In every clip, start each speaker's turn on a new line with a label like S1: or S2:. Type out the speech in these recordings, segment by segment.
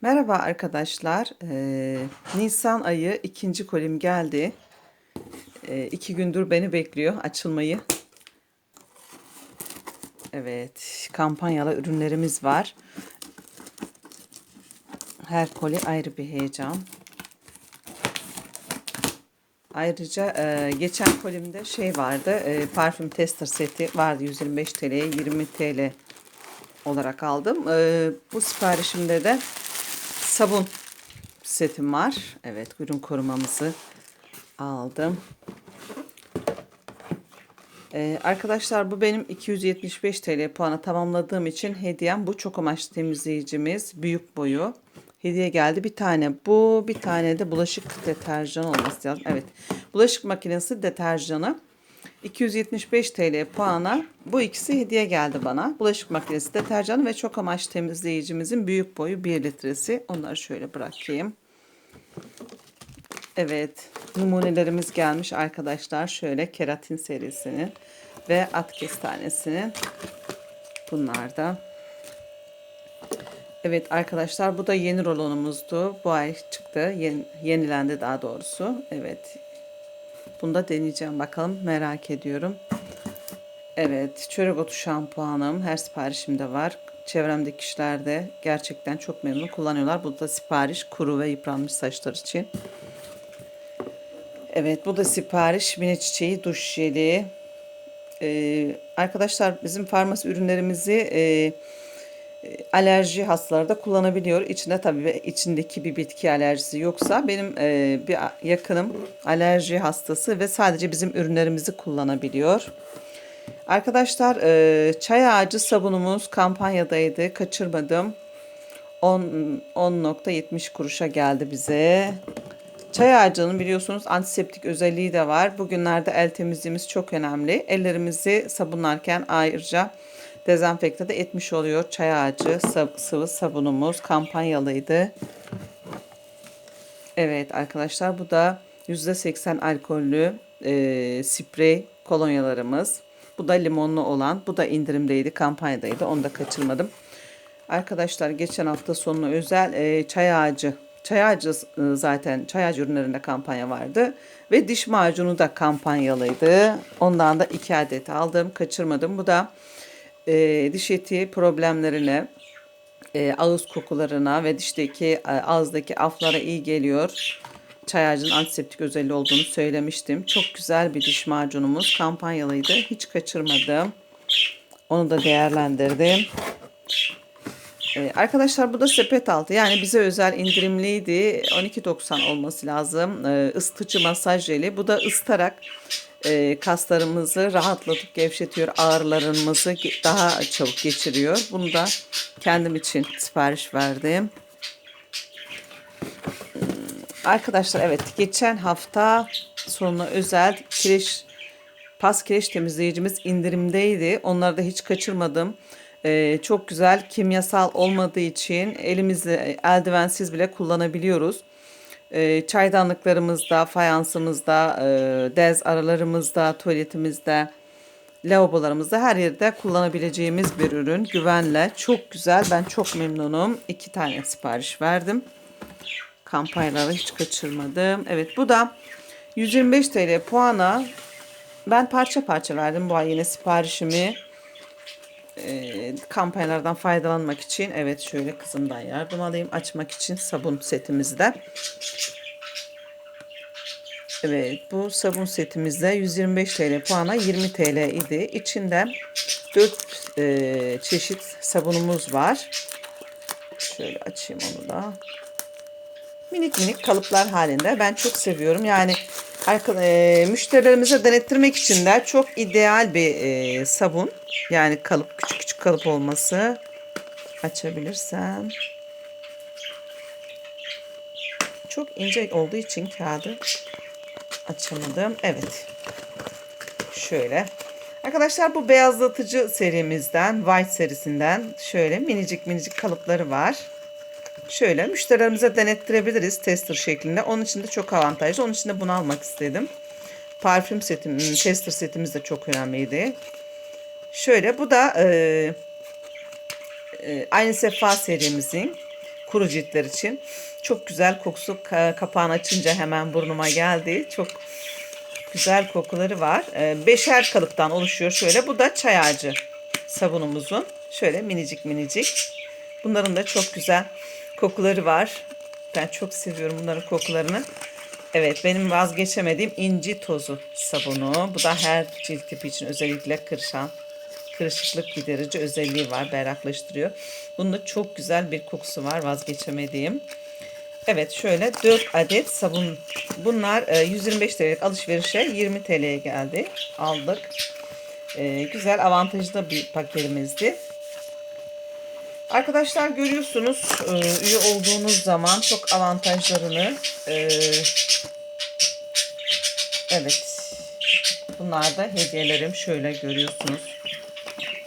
S1: Merhaba arkadaşlar. Ee, Nisan ayı ikinci kolim geldi. Ee, iki gündür beni bekliyor açılmayı. Evet, kampanyalı ürünlerimiz var. Her koli ayrı bir heyecan. Ayrıca e, geçen kolimde şey vardı, e, parfüm tester seti vardı 125 TL'ye 20 TL olarak aldım. E, bu siparişimde de sabun setim var. Evet, ürün korumamızı aldım. Ee, arkadaşlar bu benim 275 TL puanı tamamladığım için hediyem bu çok amaçlı temizleyicimiz büyük boyu. Hediye geldi bir tane bu bir tane de bulaşık deterjan olması lazım. Evet bulaşık makinesi deterjanı 275 TL puana bu ikisi hediye geldi bana. Bulaşık makinesi deterjanı ve çok amaçlı temizleyicimizin büyük boyu 1 litresi. Onları şöyle bırakayım. Evet, numunelerimiz gelmiş arkadaşlar. Şöyle keratin serisinin ve at kestanesinin. Bunlar da. Evet arkadaşlar bu da yeni rolonumuzdu. Bu ay çıktı. Yeni, yenilendi daha doğrusu. Evet. Bunu da deneyeceğim bakalım. Merak ediyorum. Evet, çörek otu şampuanım her siparişimde var. Çevremdeki kişiler de gerçekten çok memnun kullanıyorlar. Bu da sipariş kuru ve yıpranmış saçlar için. Evet bu da sipariş mine çiçeği duş jeli. Ee, arkadaşlar bizim farmasi ürünlerimizi e, alerji hastaları da kullanabiliyor. İçinde tabii içindeki bir bitki alerjisi yoksa benim e, bir yakınım alerji hastası ve sadece bizim ürünlerimizi kullanabiliyor. Arkadaşlar e, çay ağacı sabunumuz kampanyadaydı. Kaçırmadım. 10 10.70 kuruşa geldi bize. Çay ağacının biliyorsunuz antiseptik özelliği de var. Bugünlerde el temizliğimiz çok önemli. Ellerimizi sabunlarken ayrıca dezenfekte de etmiş oluyor. Çay ağacı sıvı sabunumuz kampanyalıydı. Evet arkadaşlar bu da %80 alkollü e, sprey kolonyalarımız. Bu da limonlu olan. Bu da indirimdeydi, kampanyadaydı. Onu da kaçırmadım. Arkadaşlar geçen hafta sonu özel e, çay ağacı Çay ağacı e, zaten çay ağacı ürünlerinde kampanya vardı. Ve diş macunu da kampanyalıydı. Ondan da iki adet aldım. Kaçırmadım. Bu da e, diş eti problemlerine, e, ağız kokularına ve dişteki e, ağızdaki aflara iyi geliyor. Çay ağacının antiseptik özelliği olduğunu söylemiştim. Çok güzel bir diş macunumuz. Kampanyalıydı. Hiç kaçırmadım. Onu da değerlendirdim. Ee, arkadaşlar bu da sepet altı. Yani bize özel indirimliydi. 12.90 olması lazım. Ee, ısıtıcı masaj jeli. Bu da ıstarak e, kaslarımızı rahatlatıp gevşetiyor. Ağrılarımızı daha çabuk geçiriyor. Bunu da kendim için sipariş verdim. Hmm, arkadaşlar evet geçen hafta sonu özel kireç pas kireç temizleyicimiz indirimdeydi. Onları da hiç kaçırmadım. Ee, çok güzel kimyasal olmadığı için elimizle eldivensiz bile kullanabiliyoruz. Ee, çaydanlıklarımızda, fayansımızda, e, dez aralarımızda, tuvaletimizde, lavabolarımızda her yerde kullanabileceğimiz bir ürün. Güvenle çok güzel. Ben çok memnunum. İki tane sipariş verdim. Kampanyaları hiç kaçırmadım. Evet bu da 125 TL puana ben parça parça verdim bu ay yine siparişimi e, kampanyalardan faydalanmak için evet şöyle kızımdan yardım alayım açmak için sabun setimizde. Evet bu sabun setimizde 125 TL puana 20 TL idi. İçinde 4 e, çeşit sabunumuz var. Şöyle açayım onu da. Minik minik kalıplar halinde. Ben çok seviyorum. Yani e, müşterilerimize denettirmek için de çok ideal bir e, sabun. Yani kalıp küçük küçük kalıp olması. Açabilirsem. Çok ince olduğu için kağıdı açamadım. Evet. Şöyle. Arkadaşlar bu beyazlatıcı serimizden, White serisinden şöyle minicik minicik kalıpları var. Şöyle müşterilerimize denettirebiliriz tester şeklinde. Onun için de çok avantajlı. Onun için de bunu almak istedim. Parfüm setim, tester setimiz de çok önemliydi. Şöyle bu da e, e, aynı sefa serimizin kuru ciltler için. Çok güzel kokusu ka- kapağını açınca hemen burnuma geldi. Çok güzel kokuları var. Ee, beşer kalıptan oluşuyor şöyle. Bu da çay ağacı sabunumuzun. Şöyle minicik minicik. Bunların da çok güzel kokuları var. Ben çok seviyorum bunların kokularını. Evet benim vazgeçemediğim inci tozu sabunu. Bu da her cilt tipi için özellikle kırışan, kırışıklık giderici özelliği var. Berraklaştırıyor. Bunun da çok güzel bir kokusu var vazgeçemediğim. Evet şöyle 4 adet sabun. Bunlar e, 125 TL'lik alışverişe 20 TL'ye geldi. Aldık. E, güzel avantajlı bir paketimizdi. Arkadaşlar görüyorsunuz e, üye olduğunuz zaman çok avantajlarını e, evet bunlar da hediyelerim şöyle görüyorsunuz.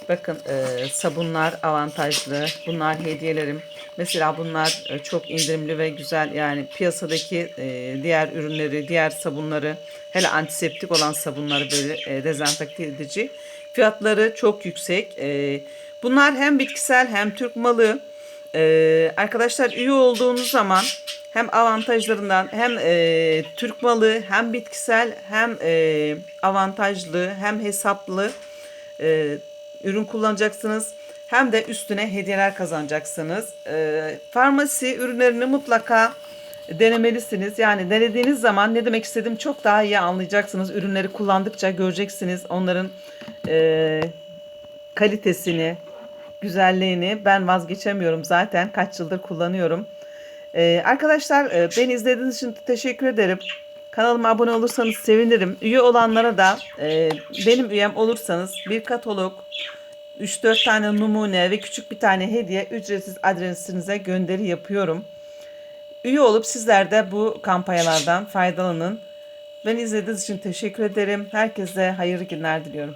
S1: Bakın e, sabunlar avantajlı. Bunlar hediyelerim. Mesela bunlar e, çok indirimli ve güzel. Yani piyasadaki e, diğer ürünleri, diğer sabunları, hele antiseptik olan sabunları böyle e, dezenfekte edici. Fiyatları çok yüksek. E, bunlar hem bitkisel hem Türk malı. E, arkadaşlar üye olduğunuz zaman hem avantajlarından hem e, Türk malı hem bitkisel hem e, avantajlı hem hesaplı e, ürün kullanacaksınız. Hem de üstüne hediyeler kazanacaksınız. E, farmasi ürünlerini mutlaka denemelisiniz. Yani denediğiniz zaman ne demek istediğimi çok daha iyi anlayacaksınız. Ürünleri kullandıkça göreceksiniz onların e, kalitesini, güzelliğini. Ben vazgeçemiyorum zaten. Kaç yıldır kullanıyorum. Ee, arkadaşlar e, beni izlediğiniz için teşekkür ederim. Kanalıma abone olursanız sevinirim. Üye olanlara da e, benim üyem olursanız bir katalog, 3-4 tane numune ve küçük bir tane hediye ücretsiz adresinize gönderi yapıyorum. Üye olup sizler de bu kampanyalardan faydalanın. Beni izlediğiniz için teşekkür ederim. Herkese hayırlı günler diliyorum.